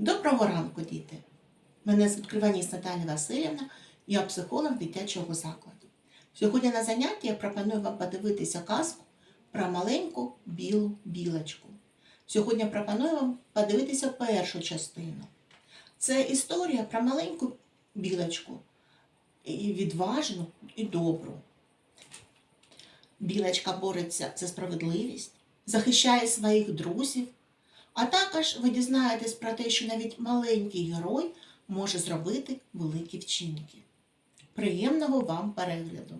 Доброго ранку, діти! Мене звуть Криваніс Наталія Васильівна, я психолог дитячого закладу. Сьогодні на занятті я пропоную вам подивитися казку про маленьку білу білочку. Сьогодні пропоную вам подивитися першу частину. Це історія про маленьку білочку, і відважну і добру. Білочка бореться за справедливість, захищає своїх друзів, а також ви дізнаєтесь про те, що навіть маленький герой може зробити великі вчинки. Приємного вам перегляду!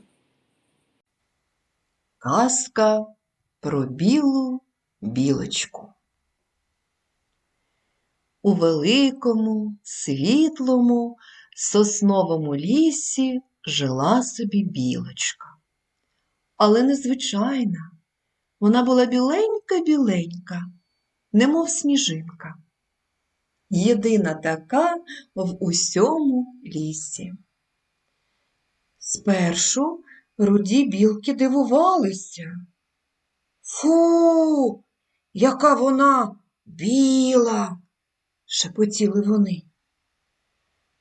Казка про білу білочку. У великому, світлому, сосновому лісі жила собі білочка. Але незвичайна. Вона була біленька-біленька, немов сніжинка. Єдина така в усьому лісі. Спершу руді білки дивувалися. Фу, яка вона біла, шепотіли вони.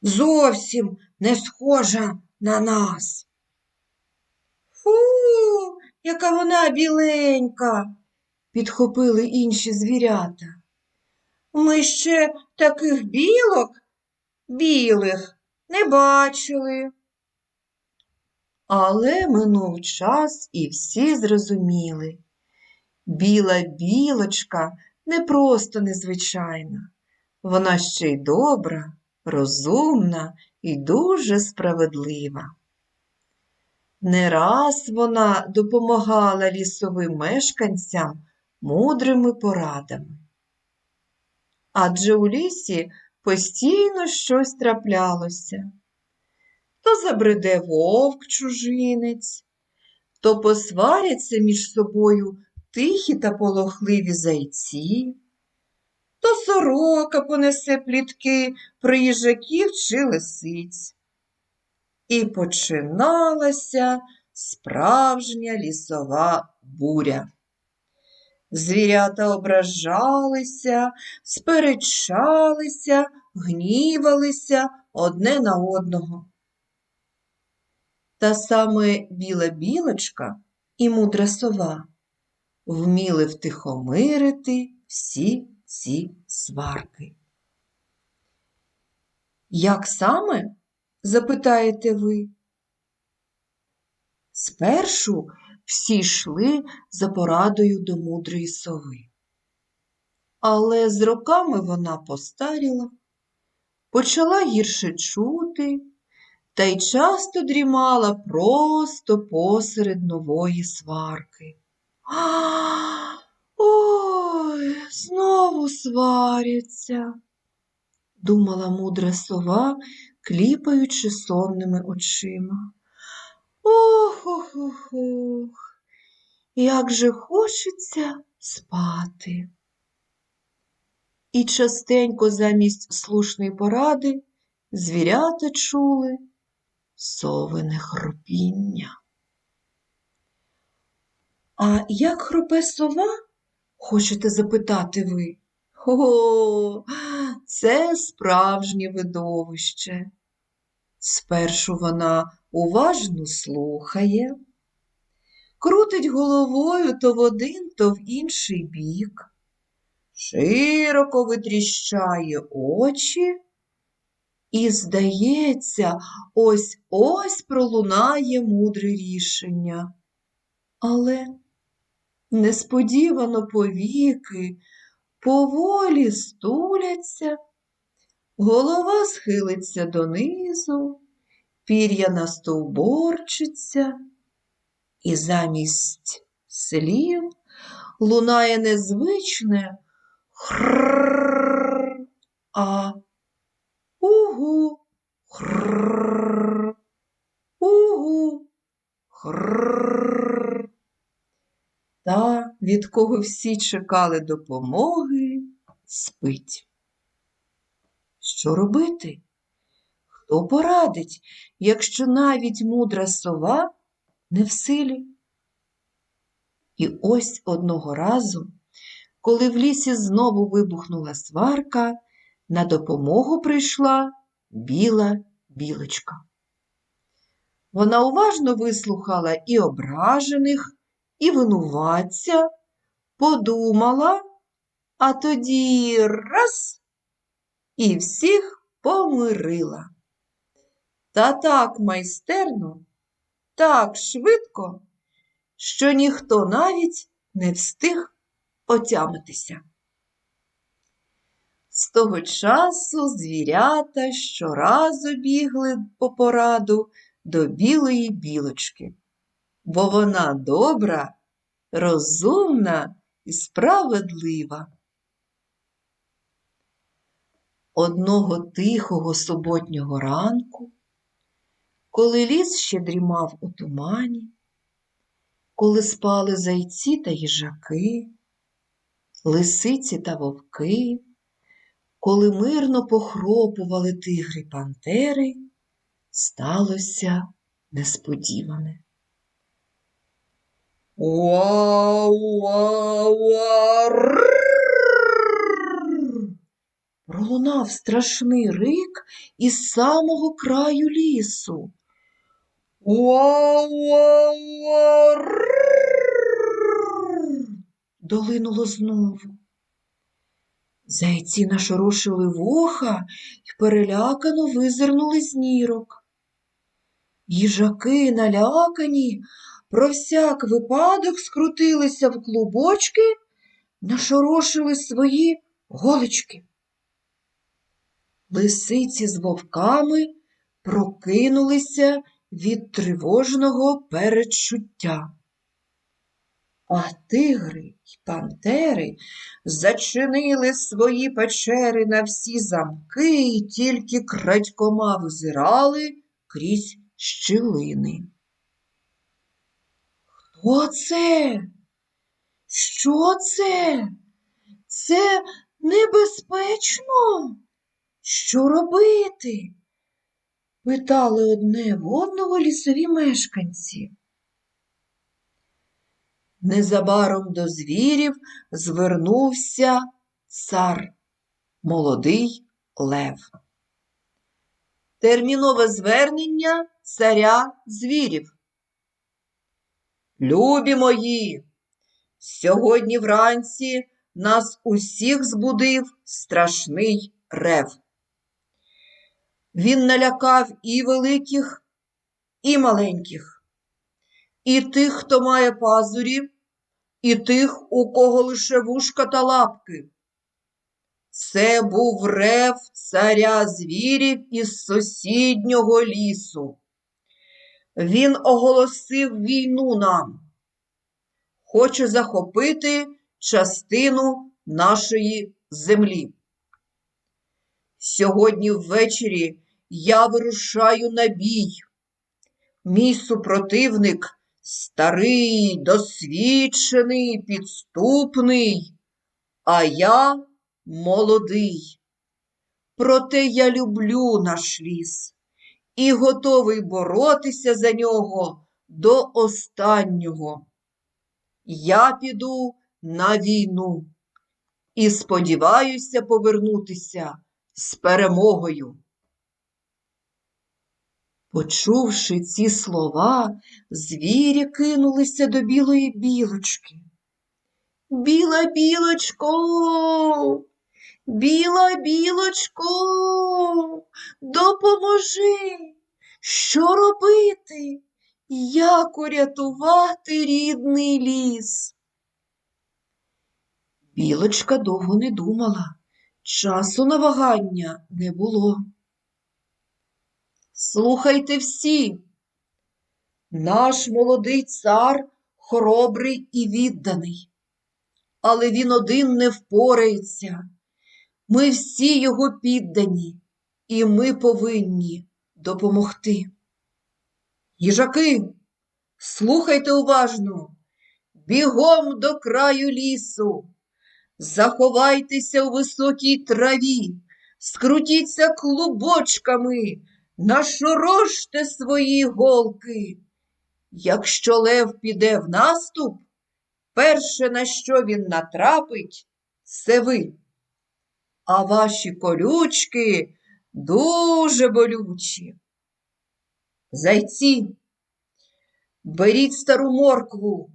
Зовсім не схожа на нас. Фу, яка вона біленька, підхопили інші звірята. Ми ще таких білок білих не бачили. Але минув час, і всі зрозуміли. Біла білочка не просто незвичайна, вона ще й добра, розумна і дуже справедлива. Не раз вона допомагала лісовим мешканцям мудрими порадами. Адже у лісі постійно щось траплялося то забреде вовк чужинець, то посваряться між собою тихі та полохливі зайці, то сорока понесе плітки про їжаків чи лисиць. І починалася справжня лісова буря. Звірята ображалися, сперечалися, гнівалися одне на одного. Та саме біла білочка і мудра сова вміли втихомирити всі ці сварки. Як саме? запитаєте ви? Спершу всі йшли за порадою до мудрої сови. Але з роками вона постаріла, почала гірше чути та й часто дрімала просто посеред нової сварки. Ой, знову сваряться, думала мудра сова, кліпаючи сонними очима. Ох, ох, ох, ох, як же хочеться спати. І частенько замість слушної поради звірята чули совине хропіння. А як хропе сова? Хочете запитати ви? О, це справжнє видовище. Спершу вона уважно слухає, крутить головою то в один, то в інший бік, широко витріщає очі і, здається, ось ось пролунає мудре рішення. Але несподівано повіки поволі стуляться, голова схилиться донизу, пір'я настовборчиться, і замість слів лунає незвичне хрррр, а Угу, хрррр, угу, хрррр. Та, від кого всі чекали допомоги, спить що робити? Хто порадить, якщо навіть мудра сова не в силі? І ось одного разу, коли в лісі знову вибухнула сварка, на допомогу прийшла біла білочка. Вона уважно вислухала і ображених, і винуватця, подумала, а тоді раз і всіх помирила. Та так майстерно, так швидко, що ніхто навіть не встиг отямитися. З того часу звірята щоразу бігли по пораду до білої білочки, бо вона добра, розумна і справедлива одного тихого суботнього ранку, коли ліс ще дрімав у тумані, коли спали зайці та їжаки, лисиці та вовки, коли мирно похропували тигри пантери, сталося несподіване. Уау-уау-уау! Пролунав страшний рик із самого краю лісу. Долинуло знову. Зайці нашорошили вуха і перелякано визирнули з нірок. Їжаки налякані, про всяк випадок скрутилися в клубочки, нашорошили свої голочки. Лисиці з вовками прокинулися від тривожного передчуття. А тигри й пантери зачинили свої печери на всі замки і тільки крадькома визирали крізь щілини. Хто це? Що це? Це небезпечно? Що робити? питали одне в одного лісові мешканці. Незабаром до звірів звернувся цар, молодий лев. Термінове звернення царя звірів. Любі мої, сьогодні вранці нас усіх збудив страшний рев. Він налякав і великих, і маленьких, і тих, хто має пазурі, і тих, у кого лише вушка та лапки. Це був рев царя звірів із сусіднього лісу. Він оголосив війну нам, хоче захопити частину нашої землі. Сьогодні ввечері я вирушаю на бій. Мій супротивник старий, досвідчений, підступний, а я молодий. Проте я люблю наш ліс і готовий боротися за нього до останнього. Я піду на війну і сподіваюся повернутися з перемогою. Почувши ці слова, звірі кинулися до білої білочки. Біла білочко, біла білочко, допоможи, що робити, як урятувати рідний ліс. Білочка довго не думала, часу на вагання не було. Слухайте всі. Наш молодий цар хоробрий і відданий, але він один не впорається. Ми всі його піддані, і ми повинні допомогти. Їжаки, слухайте уважно, бігом до краю лісу, заховайтеся у високій траві, скрутіться клубочками, нашороште свої голки. Якщо лев піде в наступ, перше, на що він натрапить, це ви. а ваші колючки дуже болючі. Зайці, беріть стару моркву,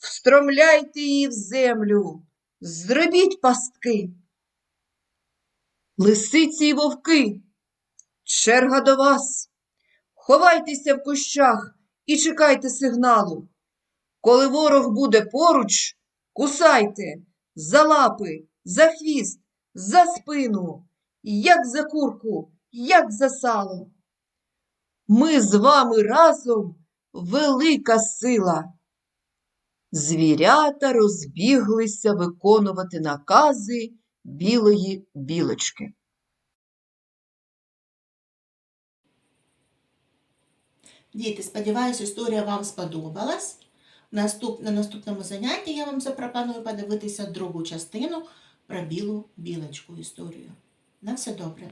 встромляйте її в землю, зробіть пастки. Лисиці й вовки, черга до вас. Ховайтеся в кущах і чекайте сигналу. Коли ворог буде поруч, кусайте за лапи, за хвіст, за спину, як за курку, як за сало. Ми з вами разом велика сила. Звірята розбіглися виконувати накази білої білочки. Діти, сподіваюся, історія вам сподобалась. Наступ... На наступному занятті я вам запропоную подивитися другу частину про білу білочку історію. На все добре.